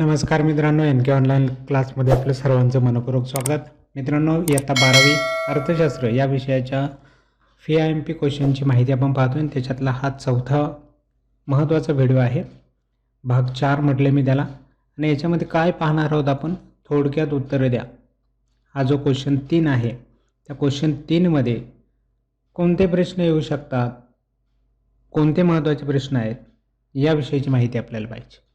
नमस्कार मित्रांनो एन के ऑनलाईन क्लासमध्ये आपलं सर्वांचं मनपूर्वक स्वागत. मित्रांनो इयत्ता बारावी अर्थशास्त्र या विषयाच्या फी आय एम पी क्वेश्चनची माहिती आपण पाहतो आणि त्याच्यातला हा चौथा महत्त्वाचा व्हिडिओ आहे. भाग चार म्हटले मी त्याला. आणि याच्यामध्ये काय पाहणार आहोत आपण? थोडक्यात उत्तरं द्या. हा जो क्वेश्चन तीन आहे त्या क्वेश्चन तीनमध्ये कोणते प्रश्न येऊ शकतात? कोणते महत्त्वाचे प्रश्न आहेत? याविषयीची माहिती आपल्याला पाहिजे.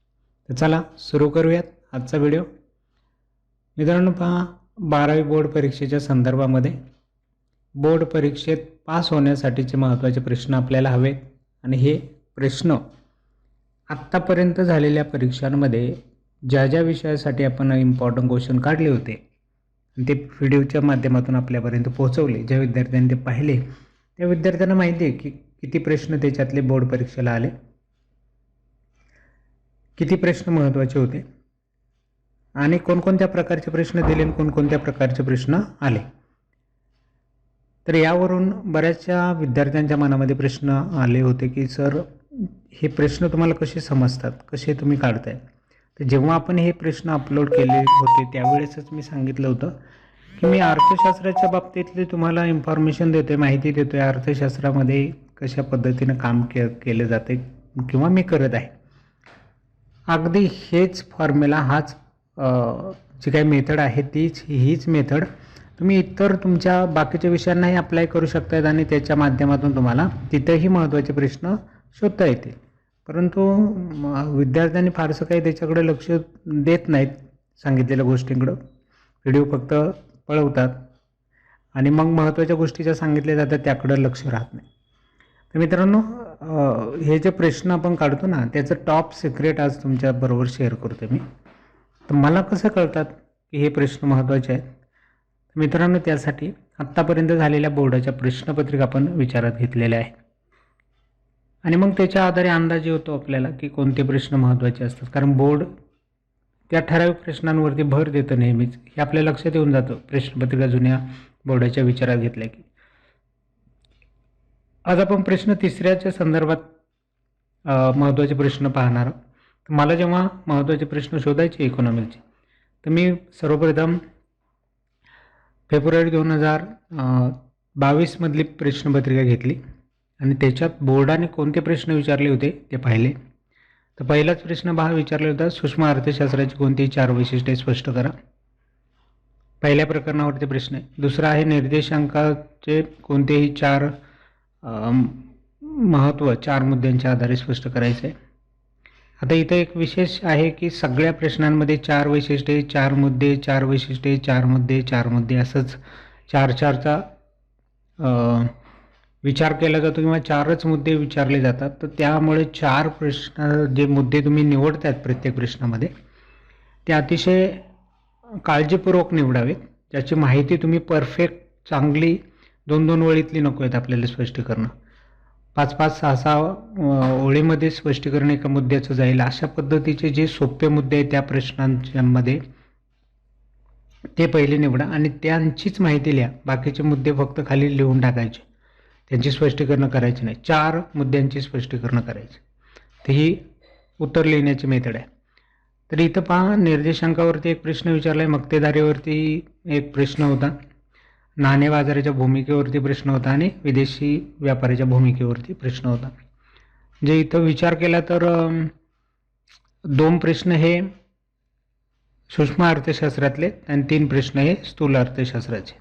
तर चला सुरू करूयात आजचा व्हिडिओ मित्रांनो पहा बारावी बोर्ड परीक्षेच्या संदर्भामध्ये बोर्ड परीक्षेत पास होण्यासाठीचे महत्त्वाचे प्रश्न आपल्याला हवेत. आणि हे प्रश्न आत्तापर्यंत झालेल्या परीक्षांमध्ये ज्या ज्या विषयासाठी आपण इम्पॉर्टंट क्वेश्चन काढले होते आणि ते व्हिडिओच्या माध्यमातून आपल्यापर्यंत पोहोचवले ज्या विद्यार्थ्यांनी ते पाहिले त्या विद्यार्थ्यांना माहिती आहे की किती प्रश्न त्याच्यातले बोर्ड परीक्षेला आले. किती प्रश्न महत्त्वाचे होते? आणि कोणकोणत्या प्रकारचे प्रश्न दिले आणि कोणकोणत्या प्रकारचे प्रश्न आले? तर यावरून बऱ्याचशा विद्यार्थ्यांच्या मनामध्ये प्रश्न आले होते की सर हे प्रश्न तुम्हाला कसे समजतात? कसे तुम्ही काढताय? तर जेव्हा आपण हे प्रश्न अपलोड केले होते त्यावेळेसच मी सांगितलं होतं की मी अर्थशास्त्राच्या बाबतीतले तुम्हाला इन्फॉर्मेशन देतो आहे माहिती देतो आहे अर्थशास्त्रामध्ये कशा पद्धतीनं काम के केलं जाते किंवा मी करत आहे. अगदी हेच फॉर्म्युला हाच जी काही मेथड आहे तीच हीच मेथड तुम्ही इतर तुमच्या बाकीच्या विषयांनाही अप्लाय करू शकतायत आणि त्याच्या माध्यमातून तुम्हाला तिथेही महत्त्वाचे प्रश्न शोधता येतील. परंतु विद्यार्थ्यांनी फारसं काही त्याच्याकडे लक्ष देत नाहीत सांगितलेल्या गोष्टींकडं. व्हिडिओ फक्त पळवतात. आणि मग महत्त्वाच्या गोष्टी ज्या सांगितल्या जातात त्याकडं लक्ष राहत नाही. तर मित्रांनो हे जे प्रश्न आपण काढतो ना त्याचं टॉप सिक्रेट आज तुमच्याबरोबर शेअर करतो मी. तर मला कसं कळतात की हे प्रश्न महत्त्वाचे आहेत? मित्रांनो त्यासाठी आत्तापर्यंत झालेल्या बोर्डाच्या प्रश्नपत्रिका आपण विचारात घेतलेल्या आहेत. आणि मग त्याच्या आधारे अंदाज येतो आपल्याला की कोणते प्रश्न महत्त्वाचे असतात. कारण बोर्ड त्या ठराविक प्रश्नांवरती भर देतं नेहमीच. हे आपल्या लक्षात येऊन जातं. प्रश्नपत्रिका जुन्या बोर्डाच्या विचारात घेतल्या की. आज आपण प्रश्न तिसऱ्याच्या संदर्भात महत्त्वाचे प्रश्न पाहणार आहोत. तर मला जेव्हा महत्त्वाचे प्रश्न शोधायचे इकॉनॉमिकचे तर मी सर्वप्रथम फेब्रुवारी दोन हजार बावीसमधली प्रश्नपत्रिका घेतली आणि त्याच्यात बोर्डाने कोणते प्रश्न विचारले होते ते पाहिले. तर पहिलाच प्रश्न पहा विचारला होता सूक्ष्म अर्थशास्त्राची कोणतीही चार वैशिष्ट्ये स्पष्ट करा. पहिल्या प्रकरणावरती प्रश्न आहे. दुसरा आहे निर्देशांकाचे कोणतेही चार महत्त्व चार मुद्द्यांच्या आधारे स्पष्ट करायचं आहे आता इथं एक विशेष आहे की सगळ्या प्रश्नांमध्ये चार वैशिष्ट्ये चार मुद्दे चार वैशिष्ट्ये चार मुद्दे चार मुद्दे असंच चार चारचा विचार केला जातो किंवा चारच मुद्दे विचारले जातात. तर त्यामुळे चार प्रश्न जे मुद्दे तुम्ही निवडतात प्रत्येक प्रश्नामध्ये ते अतिशय काळजीपूर्वक निवडावेत. ज्याची माहिती तुम्ही परफेक्ट चांगली दोन दोन ओळीतली नको आहेत आपल्याला स्पष्टीकरणं. पाच पाच सहा सहा ओळीमध्ये स्पष्टीकरण एका मुद्द्याचं जाईल. अशा पद्धतीचे जे सोपे मुद्दे आहेत त्या प्रश्नांच्यामध्ये ते पहिले निवडा आणि त्यांचीच माहिती लिहा. बाकीचे मुद्दे फक्त खाली लिहून टाकायचे. त्यांची स्पष्टीकरणं करायची नाही. चार मुद्द्यांची स्पष्टीकरणं करायची. तर ही उत्तर लिहिण्याची मेथड आहे. तर इथं पहा निर्देशांकावरती एक प्रश्न विचारला आहे मक्तेदारीवरती एक प्रश्न होता. नाणे बाजाराच्या भूमिकेवरती प्रश्न होता आणि विदेशी व्यापाराच्या भूमिकेवरती प्रश्न होता. जे इथं विचार केला तर दोन प्रश्न हे सूक्ष्म अर्थशास्त्रातले आणि तीन प्रश्न हे स्थूल अर्थशास्त्राचे.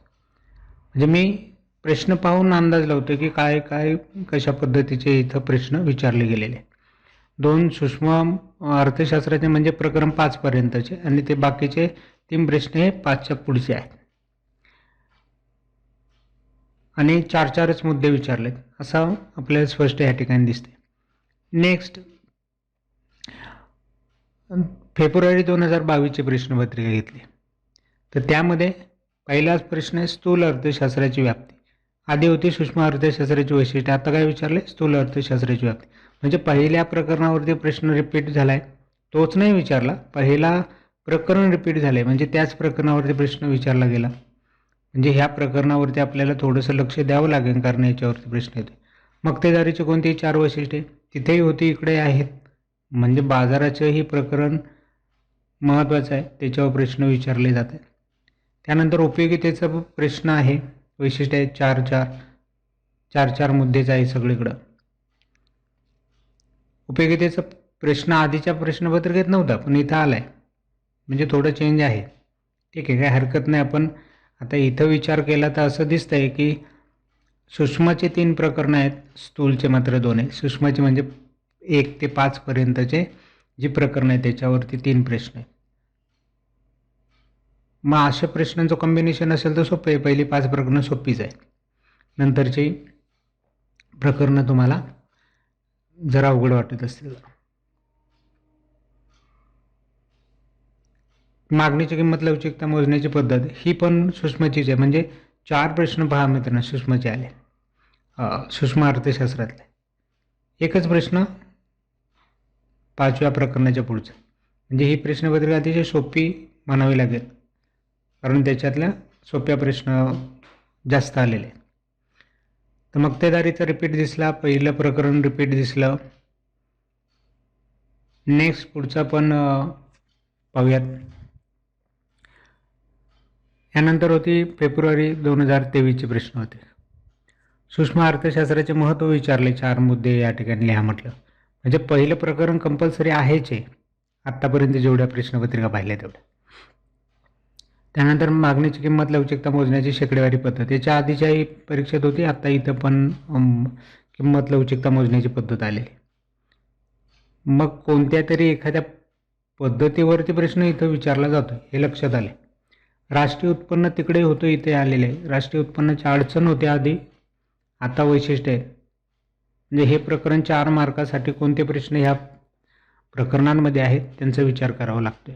म्हणजे मी प्रश्न पाहून अंदाज लावतो की काय काय कशा पद्धतीचे इथं प्रश्न विचारले गेलेले. दोन सूक्ष्म अर्थशास्त्राचे म्हणजे प्रकरण पाचपर्यंतचे आणि ते बाकीचे तीन प्रश्न हे पाचच्या पुढचे आहेत. आणि चार चारच मुद्दे विचारलेत असं आपल्याला स्पष्ट या ठिकाणी दिसते नेक्स्ट फेब्रुवारी दोन हजार बावीसची प्रश्नपत्रिका घेतली. तर त्यामध्ये पहिलाच प्रश्न आहे स्थूल अर्थशास्त्राची व्याप्ती. आधी होती सूक्ष्म अर्थशास्त्राची वैशिष्ट्य आता काय विचारले? स्थूल अर्थशास्त्राची व्याप्ती. म्हणजे पहिल्या प्रकरणावरती प्रश्न रिपीट झाला आहे तोच नाही विचारला. पहिला प्रकरण रिपीट झालं आहे म्हणजे त्याच प्रकरणावरती प्रश्न विचारला गेला. म्हणजे ह्या प्रकरणावरती आपल्याला थोडंसं लक्ष द्यावं लागेल कारण याच्यावरती प्रश्न येते मक्तेदारीची कोणती चार वैशिष्ट्ये तिथेही होती इकडे आहेत. म्हणजे बाजाराचंही प्रकरण महत्त्वाचं आहे. त्याच्यावर प्रश्न विचारले जातात त्यानंतर उपयोगितेचा प्रश्न आहे. वैशिष्ट्य आहे चार चार. चार चार मुद्देच आहे सगळीकडं. उपयोगितेचा प्रश्न आधीच्या प्रश्नपत्रिकेत नव्हता पण इथं आला आहे म्हणजे थोडं चेंज आहे. ठीक आहे काय हरकत नाही. आपण आता इथं विचार केला तर असं दिसतं आहे की सूक्ष्माचे तीन प्रकरणं आहेत स्थूलचे मात्र दोन आहे सूक्ष्माचे म्हणजे एक ते पाचपर्यंतचे जी प्रकरणं आहेत त्याच्यावरती तीन प्रश्न आहेत. मग अशा प्रश्नांचं कॉम्बिनेशन असेल तर सोपं आहे. पहिली पाच प्रकरणं सोपीच आहेत. नंतरची प्रकरणं तुम्हाला जरा अवघड वाटत असतील. मागणीची किंमत लवचिकता मोजण्याची पद्धत ही पण सूक्ष्मचीच आहे. म्हणजे चार प्रश्न पहा मित्रांनो सूक्ष्मचे आले. सूक्ष्म अर्थशास्त्रातले. एकच प्रश्न पाचव्या प्रकरणाच्या पुढचा. म्हणजे ही प्रश्नपत्रिका अतिशय सोपी म्हणावी लागेल. कारण त्याच्यातल्या सोप्या प्रश्न जास्त आलेले तर मक्तेदारीचा रिपीट दिसला पहिलं प्रकरण रिपीट दिसलं. नेक्स्ट पुढचा पण पाहूयात. यानंतर होती फेब्रुवारी दोन हजार तेवीसचे प्रश्न होते. सूक्ष्म अर्थशास्त्राचे महत्त्व विचारले चार मुद्दे या ठिकाणी लिहा म्हटलं. म्हणजे पहिलं प्रकरण कंपल्सरी आहेच आहे आत्तापर्यंत जेवढ्या प्रश्नपत्रिका पाहिल्या तेवढ्या. त्यानंतर मागणीची किंमत लवचिकता मोजण्याची शेकडेवारी पद्धत. याच्या आधीच्याही परीक्षेत होती आत्ता इथं पण किंमत लवचिकता मोजण्याची पद्धत आलेली. मग कोणत्या तरी एखाद्या पद्धतीवरती प्रश्न इथं विचारला जातो हे लक्षात आले राष्ट्रीय उत्पन्न तिकडे होतं इथे आलेले. आहे राष्ट्रीय उत्पन्नाची अडचण होते आधी. आता वैशिष्ट्य आहे. म्हणजे हे प्रकरण चार मार्कासाठी कोणते प्रश्न ह्या प्रकरणांमध्ये आहेत त्यांचा विचार करावा लागतो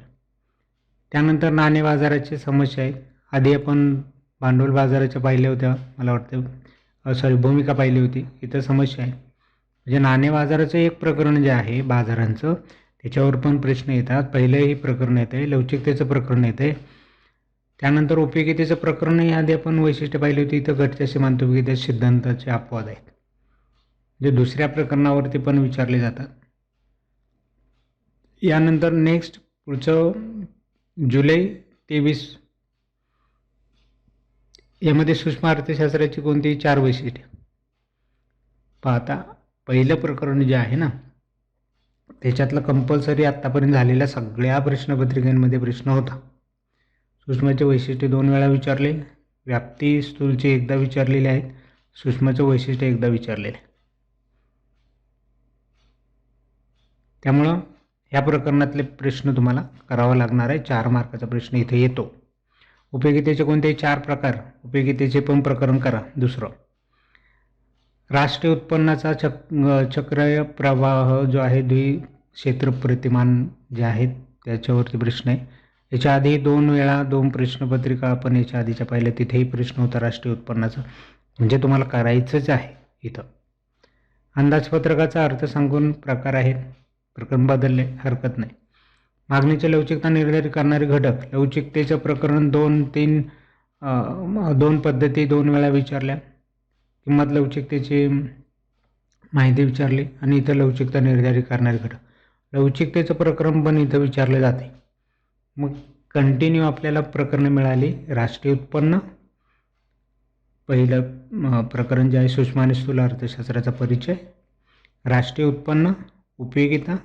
त्यानंतर नाणे बाजाराची समस्या आहे. आधी आपण भांडवल बाजाराच्या पाहिल्या होत्या मला वाटतं. सॉरी भूमिका पाहिली होती. इथं समस्या आहे. म्हणजे नाणे बाजाराचं एक प्रकरण जे आहे बाजारांचं त्याच्यावर पण प्रश्न येतात. पहिलंही प्रकरण येतं आहे लवचिकतेचं प्रकरण येतं आहे त्यानंतर उपयोगितेचं प्रकरणही आधी आपण वैशिष्ट्य पाहिली होती. इथं घटच्या सीमांत उपयोगिता सिद्धांताचे अपवाद आहेत. जे दुसऱ्या प्रकरणावरती पण विचारले जातात. यानंतर नेक्स्ट पुढचं जुलै तेवीस. यामध्ये सूक्ष्म अर्थशास्त्राची कोणतीही चार वैशिष्ट्ये. पाहता पहिलं प्रकरण जे आहे ना त्याच्यातलं कंपल्सरी आत्तापर्यंत झालेल्या सगळ्या प्रश्नपत्रिकांमध्ये प्रश्न होता. सूक्ष्माचे वैशिष्ट्य दोन वेळा विचारले. व्याप्ती स्थूलचे एकदा विचारलेले आहेत. सूक्ष्माचं वैशिष्ट्य एकदा विचारलेले. आहे. त्यामुळं ह्या प्रकरणातले प्रश्न तुम्हाला करावा लागणार आहे. चार मार्काचा प्रश्न इथे येतो. उपयोगितेचे कोणतेही चार प्रकार उपयोगितेचे पण प्रकरण करा. दुसरं राष्ट्रीय उत्पन्नाचा चक चक्र प्रवाह जो आहे द्वि क्षेत्र प्रतिमान जे आहेत त्याच्यावरती प्रश्न आहे. याच्या आधी दोन वेळा दोन प्रश्नपत्रिका आपण याच्या आधीच्या पाहिल्या तिथेही प्रश्न होता राष्ट्रीय उत्पन्नाचा. म्हणजे तुम्हाला करायचंच आहे इथं. अंदाजपत्रकाचा अर्थ सांगून प्रकार आहेत प्रकरण बदलले हरकत नाही. मागणीची लवचिकता निर्धारित करणारे घटक लवचिकतेचं प्रकरण दोन तीन दोन पद्धती दोन वेळा विचारल्या. किंमत लवचिकतेची माहिती विचारली आणि इथं लवचिकता निर्धारित करणारे घटक. लवचिकतेचं प्रकरण पण इथं विचारले जाते. मग कंटिन्यू आपल्याला प्रकरणं मिळाली. राष्ट्रीय उत्पन्न. पहिलं प्रकरण जे आहे सुषमाने स्थूल अर्थशास्त्राचा परिचय. राष्ट्रीय उत्पन्न उपयोगिता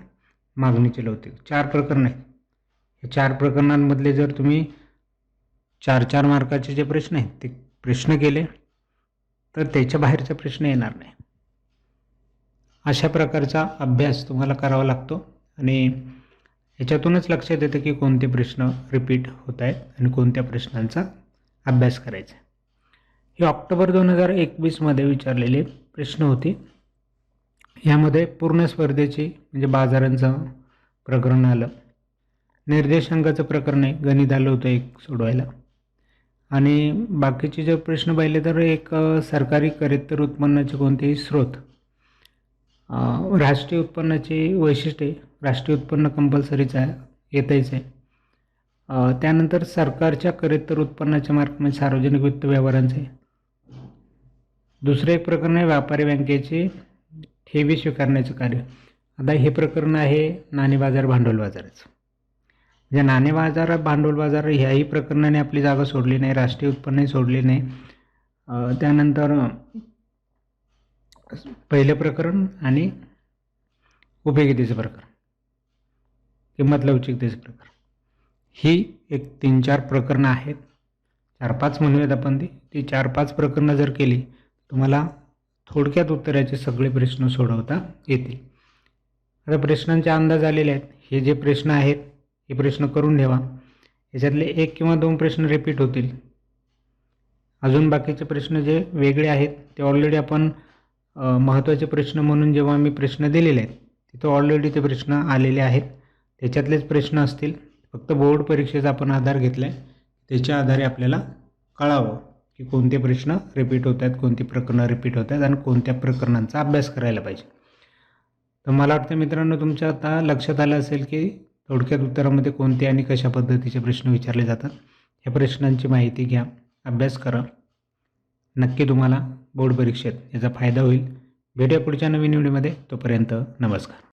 मागणीचे लवचिक चार प्रकरण आहेत. या चार प्रकरणांमधले जर तुम्ही चार चार मार्काचे जे प्रश्न आहेत ते प्रश्न केले तर त्याच्या बाहेरचा प्रश्न येणार नाही. अशा प्रकारचा अभ्यास तुम्हाला करावा लागतो. आणि याच्यातूनच लक्षात येतं की कोणते प्रश्न रिपीट होत आहेत आणि कोणत्या प्रश्नांचा अभ्यास करायचा हे ऑक्टोबर दोन हजार एकवीसमध्ये विचारलेले प्रश्न होते. यामध्ये पूर्ण स्पर्धेची म्हणजे बाजारांचं प्रकरण आलं. निर्देशांकाचं प्रकरण आहे गणित आलं होतं एक सोडवायला. आणि बाकीचे जर प्रश्न पाहिले तर एक सरकारी करेत्तर उत्पन्नाचे कोणतेही स्रोत राष्ट्रीय उत्पन्नाची वैशिष्ट्ये राष्ट्रीय उत्पन्न कंपल्सरीचं आहे येताच आहे. त्यानंतर सरकारच्या करेत्तर उत्पन्नाच्या मार्क म्हणजे सार्वजनिक वित्त व्यवहारांचे दुसरं एक प्रकरण आहे व्यापारी बँकेचे ठेवी स्वीकारण्याचं कार्य. आता हे प्रकरण आहे नाणे बाजार भांडवल बाजाराचं. म्हणजे नाणे बाजार भांडवल बाजार ह्याही प्रकरणाने आपली जागा सोडली नाही राष्ट्रीय उत्पन्नही सोडले नाही. त्यानंतर पहिलं प्रकरण आणि उपयोगितेचं प्रकरण. किंमत लवचिकतेचे प्रकरण ही एक तीन चार प्रकरणं आहेत. चार पाच म्हणूयात आपण ती. ती चार पाच प्रकरणं जर केली तुम्हाला थोडक्यात उत्तराचे सगळे प्रश्न सोडवता येतील. आता प्रश्नांचे अंदाज आलेले आहेत. हे जे प्रश्न आहेत हे प्रश्न करून ठेवा. याच्यातले एक किंवा दोन प्रश्न रिपीट होतील. अजून बाकीचे प्रश्न जे वेगळे आहेत ते ऑलरेडी आपण महत्त्वाचे प्रश्न म्हणून जेव्हा मी प्रश्न दिलेले आहेत तिथं ऑलरेडी ते प्रश्न आलेले आहेत. त्याच्यातलेच प्रश्न असतील. फक्त बोर्ड परीक्षेचा आपण आधार घेतला आहे त्याच्या आधारे आपल्याला कळावं की कोणते प्रश्न रिपीट होत आहेत कोणती प्रकरणं रिपीट होत आहेत आणि कोणत्या प्रकरणांचा अभ्यास करायला पाहिजे. तर मला वाटतं मित्रांनो तुमच्या आता लक्षात आलं असेल की थोडक्यात उत्तरामध्ये कोणते आणि कशा पद्धतीचे प्रश्न विचारले जातात. ह्या प्रश्नांची माहिती घ्या अभ्यास करा. नक्की तुम्हाला बोर्ड परीक्षेत याचा फायदा होईल. भेटूया पुढच्या नवीन व्हिडिओमध्ये. तोपर्यंत नमस्कार.